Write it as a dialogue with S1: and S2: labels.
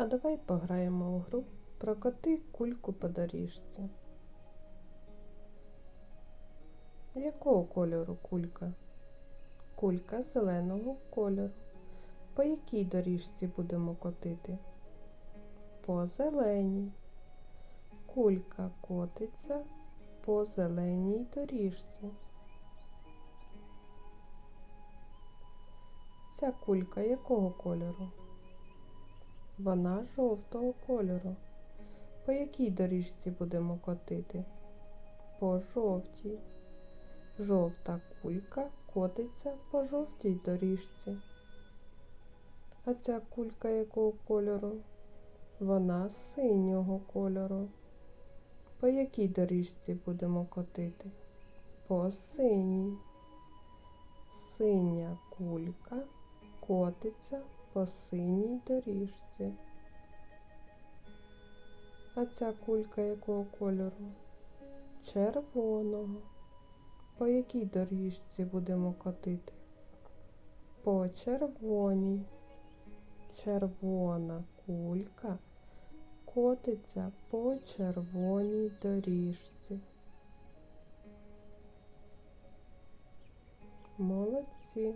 S1: А давай пограємо у гру Прокоти кульку по доріжці. Якого кольору кулька? Кулька зеленого кольору. По якій доріжці будемо котити? По зеленій. Кулька котиться по зеленій доріжці. Ця кулька якого кольору? Вона жовтого кольору. По якій доріжці будемо котити? По жовтій. Жовта кулька котиться по жовтій доріжці. А ця кулька якого кольору? Вона синього кольору. По якій доріжці будемо котити? По синій. Синя кулька котиться по синій доріжці. А ця кулька якого кольору? Червоного. По якій доріжці будемо котити? По червоній. Червона кулька котиться по червоній доріжці. Молодці.